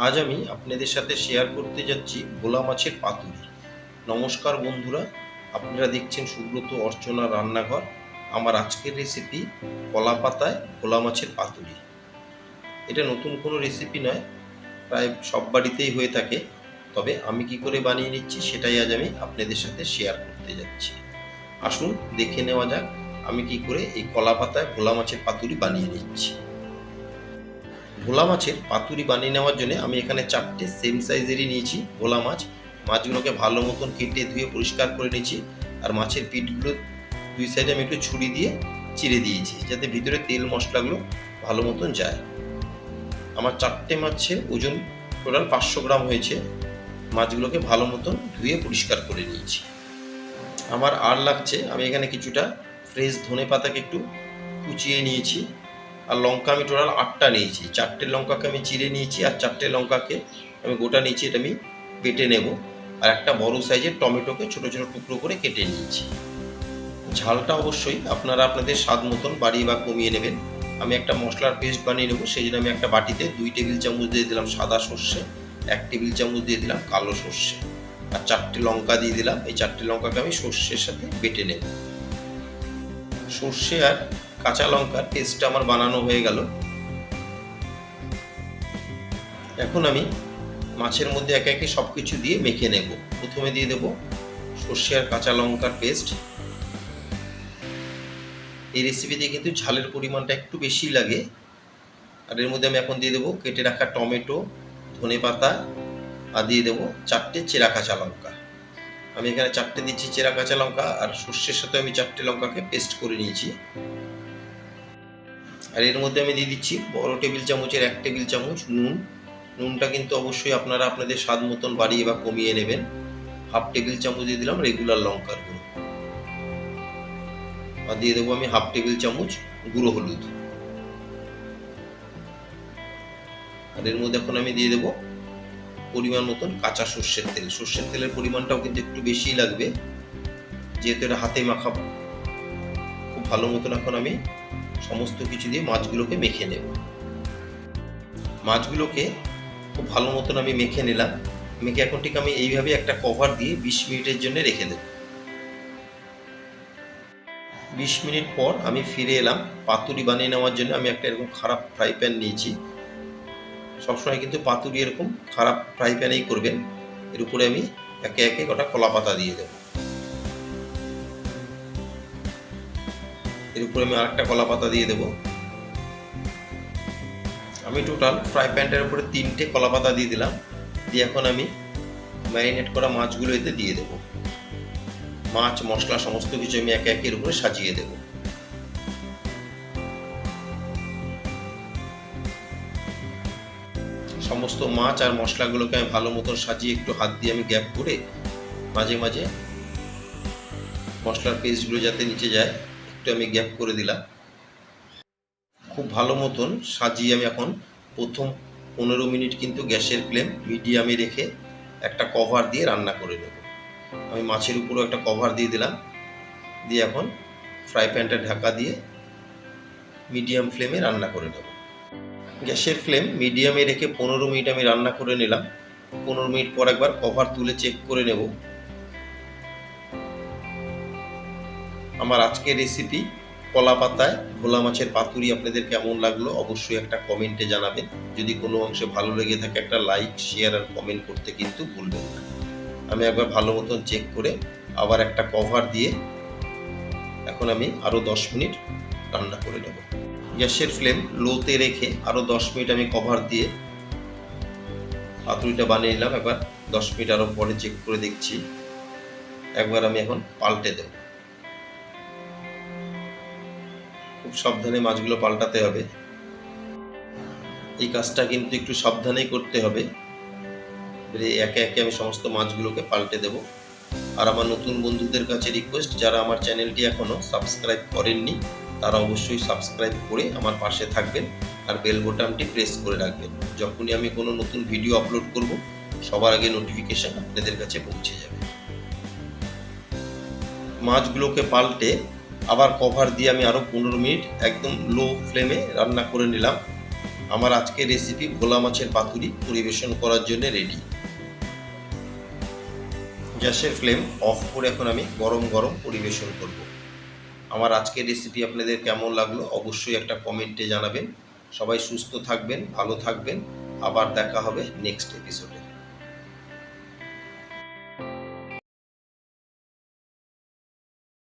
আজ আমি আপনাদের সাথে শেয়ার করতে যাচ্ছি ভোলা মাছের পাতুরি। নমস্কার বন্ধুরা, আপনারা দেখছেন সুব্রত অর্চনা রান্নাঘর। আমার আজকের রেসিপি কলা পাতায় ভোলা মাছের পাতুরি। এটা নতুন কোনো রেসিপি নয়, প্রায় সব বাড়িতেই হয়ে থাকে। তবে আমি কি করে বানিয়ে নিচ্ছি সেটাই আজ আমি আপনাদের সাথে শেয়ার করতে যাচ্ছি। আসুন দেখে নেওয়া যাক আমি কি করে এই কলা পাতায় ভোলা মাছের পাতুরি বানিয়ে নিচ্ছি। ভোলা মাছের পাতুরি বানিয়ে নেওয়ার জন্য আমি এখানে চারটে সেম সাইজেরই নিয়েছি ভোলা মাছ। মাছগুলোকে ভালো মতন কেটে ধুয়ে পরিষ্কার করে নিয়েছি আর মাছের পিঠগুলো দুই সাইডে আমি একটু ছুরি দিয়ে চিড়ে দিয়েছি যাতে ভিতরে তেল মশলাগুলো ভালো মতন যায়। আমার চারটে মাছের ওজন টোটাল পাঁচশো গ্রাম হয়েছে। মাছগুলোকে ভালো মতন ধুয়ে পরিষ্কার করে নিয়েছি। আমার আর লাগছে, আমি এখানে কিছুটা ফ্রেশ ধনে পাতাকে একটু কুচিয়ে নিয়েছি। আর লঙ্কা আমি টোটাল আটটা নিয়েছি। চারটে লঙ্কাকে আমি চিড়ে নিয়েছি আর চারটে লঙ্কাকে আমি গোটা নিয়েছি, এটা আমি কেটে নেব। আর একটা বড় সাইজের টমেটোকে ছোটো ছোটো টুকরো করে কেটে নিয়েছি। ঝালটা অবশ্যই আপনারা আপনাদের স্বাদ মতন বাড়িয়ে বা কমিয়ে নেবেন। আমি একটা মশলার পেস্ট বানিয়ে নেব সেই জন্য আমি একটা বাটিতে দুই টেবিল চামচ দিয়ে দিলাম সাদা সর্ষে, এক টেবিল চামচ দিয়ে দিলাম কালো সর্ষে। আর চারটে লঙ্কা দিয়ে দিলাম, এই চারটে লঙ্কাকে আমি সর্ষের সাথে বেটে নেব। সর্ষে আর কাঁচা লঙ্কার পেস্টটা আমার বানানো হয়ে গেল। এখন আমি মাছের মধ্যে একে একে সব কিছু দিয়ে মেখে নেব। প্রথমে দিয়ে দেব সর্ষে আর কাঁচা লঙ্কার পেস্ট এই রেসিপিতে কিন্তু ঝালের পরিমাণটা একটু বেশি লাগে। আর এর মধ্যে আমি এখন দিয়ে দেবো কেটে রাখা টমেটো, ধনে পাতা, আর দিয়ে দেবো চারটে চেরা কাঁচা লঙ্কা। আমি এখানে চারটে দিচ্ছি চেরা কাঁচা লঙ্কা, আর সর্ষের সাথে আমি চারটে লঙ্কাকে পেস্ট করে নিয়েছি। আর এর মধ্যে আমি দিয়ে দিচ্ছি বড় টেবিল চামচের এক টেবিল চামচ নুন। নুনটা কিন্তু অবশ্যই আপনারা আপনাদের স্বাদ মতন বাড়িয়ে বা কমিয়ে নেবেন। হাফ টেবিল চামচ দিয়ে দিলাম রেগুলার লঙ্কার গুঁড়ো। আর দিয়ে দেবো আমি হাফ টেবিল চামচ গুঁড়ো হলুদ। আর এর মধ্যে এখন আমি দিয়ে দেবো পরিমাণ মতন কাঁচা সর্ষের তেল। সর্ষের তেলের পরিমাণটাও কিন্তু একটু বেশিই লাগবে। যেহেতু এটা হাতে মাখা খুব ভালো মতন এখন আমি সমস্ত কিছু দিয়ে মাছগুলোকে মেখে নেব। মাছগুলোকে খুব ভালো মতন আমি মেখে নিলাম। মেখে এখন ঠিক আমি এইভাবে একটা কভার দিয়ে বিশ মিনিটের জন্য রেখে দেব। বিশ মিনিট পর আমি ফিরে এলাম। পাতুরি বানিয়ে নেওয়ার জন্য আমি একটা এরকম খারাপ ফ্রাই প্যান নিয়েছি। সবসময় কিন্তু পাতুরি এরকম খারাপ ফ্রাই প্যানেই করবেন। এর উপরে আমি একে একে গোটা কলা পাতা দিয়ে দেবো। এর উপরে আমি আরেকটা কলা পাতা দিয়ে দেবো। আমি টোটাল ফ্রাই প্যানটার উপরে তিনটে কলা পাতা দিয়ে দিলাম। দিয়ে এখন আমি ম্যারিনেট করা মাছগুলো এতে দিয়ে দেবো। মাছ, মশলা, সমস্ত কিছু আমি একে একের উপরে সাজিয়ে দেবো। সমস্ত মাছ আর মশলাগুলোকে আমি ভালো মতন সাজিয়ে একটু হাত দিয়ে আমি গ্যাপ করে মাঝে মাঝে মশলার পেস্টগুলো যাতে নিচে যায়। একটু আমি গ্যাপ করে দিলাম। খুব ভালো মতন সাজিয়ে আমি এখন প্রথম পনেরো মিনিট কিন্তু গ্যাসের ফ্লেম মিডিয়ামে রেখে একটা কভার দিয়ে রান্না করে নেব। আমি মাছের উপরেও একটা কভার দিয়ে দিলাম। দিয়ে এখন ফ্রাই প্যানটা ঢাকা দিয়ে মিডিয়াম ফ্লেমে রান্না করে নেব। গ্যাসের ফ্লেম মিডিয়ামে রেখে পনেরো মিনিট আমি রান্না করে নিলাম। পনেরো মিনিট পর একবার কভার তুলে চেক করে নেব। আমার আজকের রেসিপি কলা পাতায় ভোলা মাছের পাতুরি আপনাদের কেমন লাগল অবশ্যই একটা কমেন্টে জানাবেন। যদি কোনো অংশে ভালো লেগে থাকে একটা লাইক শেয়ার আর কমেন্ট করতে কিন্তু ভুলবেন না। আমি একবার ভালো মতন চেক করে আবার একটা কভার দিয়ে এখন আমি আরও দশ মিনিট রান্না করে নেব। গ্যাসের ফ্লেম লোতে রেখে আরও দশ মিনিট আমি কভার দিয়ে পাতুরিটা বানিয়ে নিলাম। একবার দশ মিনিট আরও পরে চেক করে দেখছি। একবার আমি এখন পাল্টে দেবো। খুব সাবধানে মাছগুলো পাল্টাতে হবে। এই কাজটা কিন্তু একটু সাবধানেই করতে হবে। একে একে আমি সমস্ত মাছগুলোকে পাল্টে দেব। আর আমার নতুন বন্ধুদের কাছে রিকোয়েস্ট যারা আমার চ্যানেলটি এখনও সাবস্ক্রাইব করেননি, তারা অবশ্যই সাবস্ক্রাইব করে আমার পাশে থাকবেন আর বেল বোতামটি প্রেস করে রাখবেন। যখনই আমি কোনো নতুন ভিডিও আপলোড করব, সবার আগে নোটিফিকেশান আপনাদের কাছে পৌঁছে যাবে। মাছগুলোকে পাল্টে আবার কভার দিয়ে আমি আরও পনেরো মিনিট একদম লো ফ্লেমে রান্না করে নিলাম। আমার আজকের রেসিপি ভোলা মাছের পাতুরি পরিবেশন করার জন্য রেডি গ্যাসের ফ্লেম অফ করে এখন আমি গরম গরম পরিবেশন করব। আমার আজকের রেসিপি আপনাদের কেমন লাগল অবশ্যই একটা কমেন্টে জানাবেন। সবাই সুস্থ থাকবেন, ভালো থাকবেন। আবার দেখা হবে নেক্সট এপিসোডে